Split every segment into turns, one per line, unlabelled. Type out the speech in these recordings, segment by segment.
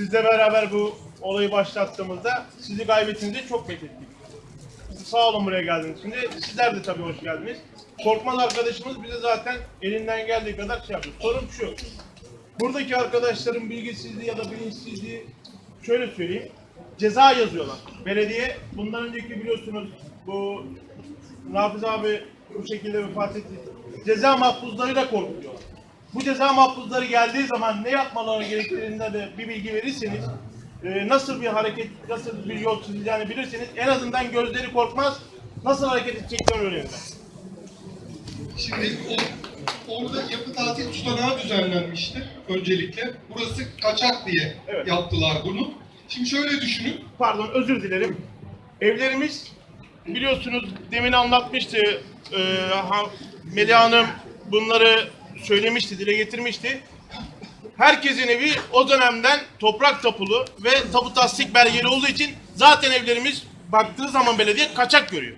Sizle beraber bu olayı başlattığımızda sizi kaybettiğinizde çok beklettik. Sağ olun buraya geldiniz. Şimdi sizler de tabii hoş geldiniz. Korkmaz arkadaşımız bize zaten elinden geldiği kadar şey yapıyor. Sorun şu. Buradaki arkadaşların bilgisizliği ya da bilinçsizliği şöyle söyleyeyim. Ceza yazıyorlar. Belediye bundan önceki biliyorsunuz bu Nafiz abi bu şekilde vefat etti. Ceza mahpuslarıyla korkutuyorlar. Bu ceza mahpusları geldiği zaman ne yapmaları gerektiğinde de bir bilgi verirseniz e, nasıl bir hareket, nasıl bir yol çizileceğini bilirseniz en azından gözleri korkmaz, nasıl hareket edeceklerini öğrenirler.
Şimdi o, orada yapı tatil tutanağı düzenlenmiştir öncelikle. Burası kaçak diye
Evet.
yaptılar bunu. Şimdi şöyle düşünün.
Pardon özür dilerim. Evlerimiz biliyorsunuz demin anlatmıştı. E, Melih Hanım bunları söylemişti, dile getirmişti. Herkesin evi o dönemden toprak tapulu ve tapu tasdik belgeli olduğu için zaten evlerimiz baktığı zaman belediye kaçak görüyor.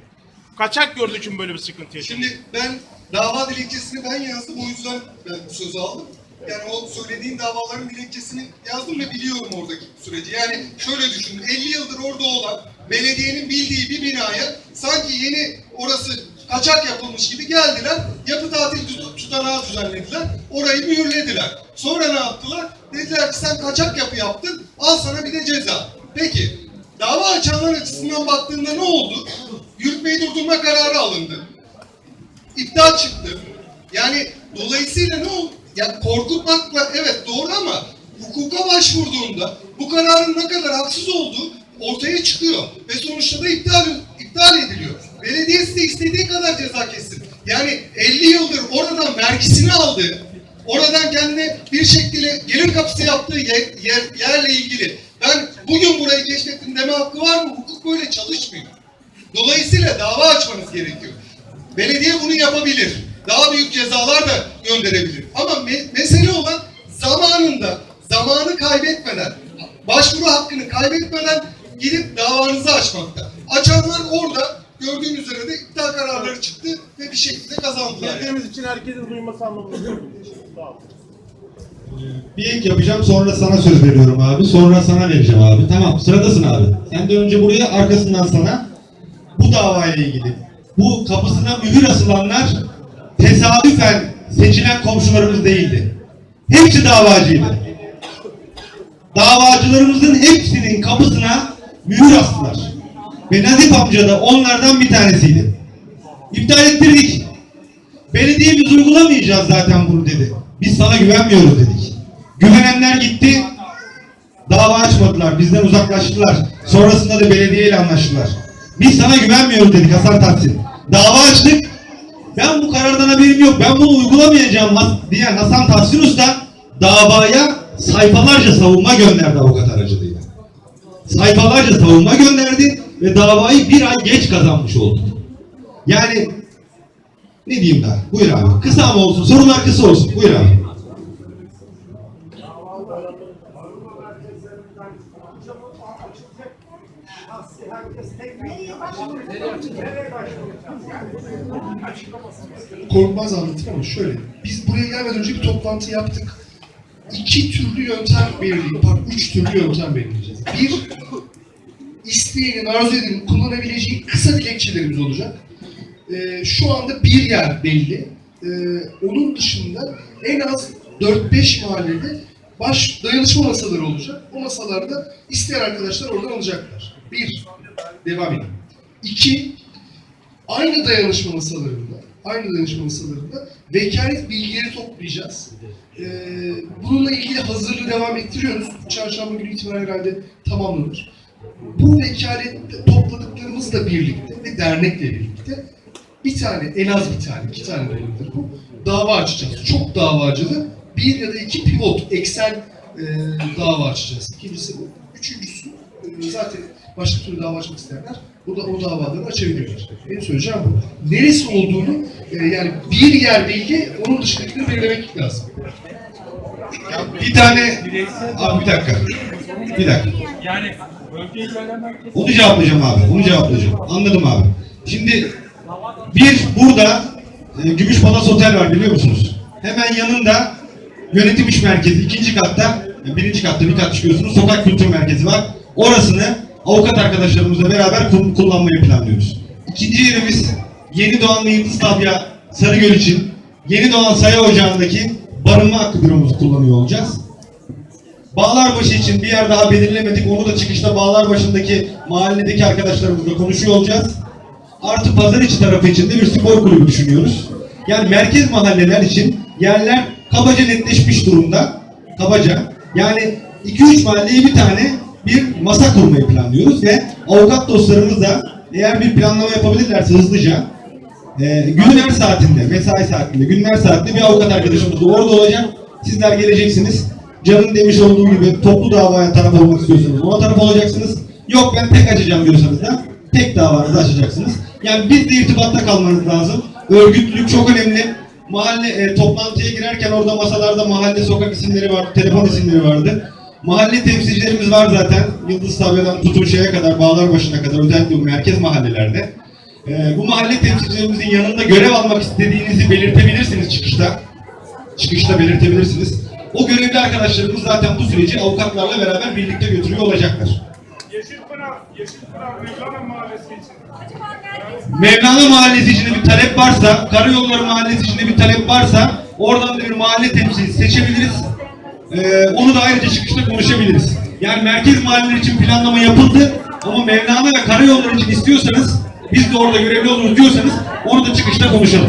Kaçak gördüğü için böyle bir sıkıntı yaşanıyor.
Şimdi ben dava dilekçesini ben yazdım o yüzden ben bu sözü aldım. Yani o söylediğin davaların dilekçesini yazdım ve biliyorum oradaki süreci. Yani şöyle düşünün 50 yıldır orada olan belediyenin bildiği bir binaya sanki yeni orası kaçak yapılmış gibi geldiler. Yapı tatil tutanağı düzenlediler. Orayı mühürlediler. Sonra ne yaptılar? Dediler ki sen kaçak yapı yaptın al sana bir de ceza. Peki dava açanlar açısından baktığında ne oldu? Yürütmeyi durdurma kararı alındı iptal çıktı. Yani dolayısıyla ne oldu? Ya korkutmakla evet doğru ama hukuka başvurduğunda bu kararın ne kadar haksız olduğu ortaya çıkıyor ve sonuçta da iptal iptal ediliyor. Belediyesi de istediği kadar ceza kessin. Yani 50 yıldır oradan vergisini aldı. Oradan kendine bir şekilde gelir kapısı yaptığı yer, yer- yerle ilgili ben bugün burayı keşfettim deme hakkı var mı? Hukuk böyle çalışmıyor. Dolayısıyla dava açmanız gerekiyor. Belediye bunu yapabilir. Daha büyük cezalar da gönderebilir. Ama me- mesele olan zamanında, zamanı kaybetmeden, başvuru hakkını kaybetmeden gidip davanızı açmakta. Açanlar orada gördüğünüz üzere de iptal kararları çıktı ve bir şekilde kazandılar.
Bildiğimiz için herkesin duyması anlamında. Sağ olun.
Bir ek yapacağım sonra sana söz veriyorum abi. Sonra sana vereceğim abi. Tamam sıradasın abi. Sen de önce buraya arkasından sana bu davayla ilgili. Bu kapısına mühür asılanlar tesadüfen seçilen komşularımız değildi. Hepsi davacıydı. Davacılarımızın hepsinin kapısına mühür astılar. Ve Nazif amca da onlardan bir tanesiydi. İptal ettirdik. Belediye biz uygulamayacağız zaten bunu dedi. Biz sana güvenmiyoruz dedik. Güvenenler gitti. Dava açmadılar. Bizden uzaklaştılar. Sonrasında da belediyeyle anlaştılar. Biz sana güvenmiyoruz dedik Hasan Tahsin. Dava açtık. Ben bu karardan haberim yok. Ben bunu uygulamayacağım diyen Hasan Tahsin Usta davaya sayfalarca savunma gönderdi avukat aracılığıyla. Sayfalarca savunma gönderdi ve davayı bir ay geç kazanmış oldu. Yani ne diyeyim daha? Buyur abi. Kısa ama olsun. Sorular kısa olsun. Buyur abi.
Korkmaz anlatır ama şöyle. Biz buraya gelmeden önce bir toplantı yaptık. İki türlü yöntem belirleyeceğiz. Pardon, üç türlü yöntem belirleyeceğiz. Bir, isteyenin, arzu edenin kullanabileceği kısa dilekçelerimiz olacak. Ee, şu anda bir yer belli. Ee, onun dışında en az 4-5 mahallede baş dayanışma masaları olacak. O masalarda isteyen arkadaşlar oradan alacaklar. Bir, devam edin. İki, aynı dayanışma masalarında, aynı dayanışma masalarında vekalet bilgileri toplayacağız. Ee, bununla ilgili hazırlığı devam ettiriyoruz. Çarşamba günü itibaren herhalde tamamlanır. Bu vekalet topladıklarımızla birlikte ve dernekle birlikte bir tane, en az bir tane, iki tane olabilir bu, dava açacağız. Çok davacılı, bir ya da iki pivot, eksen e, dava açacağız. İkincisi bu. Üçüncüsü e, zaten başka türlü dava açmak isteyenler o da o davaları açabiliyorlar. Benim söyleyeceğim bu. Neresi olduğunu e, yani bir yer belli, onun dışındakileri belirlemek lazım.
Bir tane... Abi bir dakika. Bir dakika.
Yani bölge ilgilen merkezi
Onu cevaplayacağım abi. Onu cevaplayacağım. Anladım abi. Şimdi bir burada e, Gümüş Palas Otel var biliyor musunuz? Hemen yanında yönetim iş merkezi ikinci katta e, birinci katta bir kat çıkıyorsunuz. Sokak kültür merkezi var. Orasını avukat arkadaşlarımızla beraber kul- kullanmayı planlıyoruz. İkinci yerimiz Yeni Doğan ve Yıldız Tabya Sarıgöl için Yeni Doğan Saya Ocağı'ndaki barınma hakkı büromuzu kullanıyor olacağız. Bağlarbaşı için bir yer daha belirlemedik. Onu da çıkışta Bağlarbaşı'ndaki mahalledeki arkadaşlarımızla konuşuyor olacağız. Artı pazar içi tarafı için de bir spor kulübü düşünüyoruz. Yani merkez mahalleler için yerler kabaca netleşmiş durumda. Kabaca. Yani 2-3 mahalleye bir tane bir masa kurmayı planlıyoruz ve avukat dostlarımız da eğer bir planlama yapabilirlerse hızlıca e, günler saatinde, mesai saatinde, günler saatinde bir avukat arkadaşımız da orada olacak. Sizler geleceksiniz. Can'ın demiş olduğu gibi toplu davaya taraf olmak istiyorsanız ona taraf olacaksınız. Yok ben tek açacağım diyorsanız da tek davanızı açacaksınız. Yani bizle irtibatta kalmanız lazım. Örgütlülük çok önemli. Mahalle e, toplantıya girerken orada masalarda mahalle sokak isimleri var, telefon isimleri vardı. Mahalle temsilcilerimiz var zaten. Yıldız Tabya'dan tutun şeye kadar, bağlar başına kadar özellikle bu merkez mahallelerde. Ee, bu mahalle temsilcilerimizin yanında görev almak istediğinizi belirtebilirsiniz çıkışta. Çıkışta belirtebilirsiniz. O görevli arkadaşlarımız zaten bu süreci avukatlarla beraber birlikte götürüyor olacaklar.
Yeşilpınar, Yeşilpınar Mevlana Mahallesi için.
Mevlana Mahallesi için bir talep varsa, Karayolları Mahallesi için bir talep varsa oradan da bir mahalle temsilcisi seçebiliriz. Ee, onu da ayrıca çıkışta konuşabiliriz. Yani merkez mahalleler için planlama yapıldı ama Mevlana ve Karayolları için istiyorsanız biz de orada görevli oluruz diyorsanız onu da çıkışta konuşalım.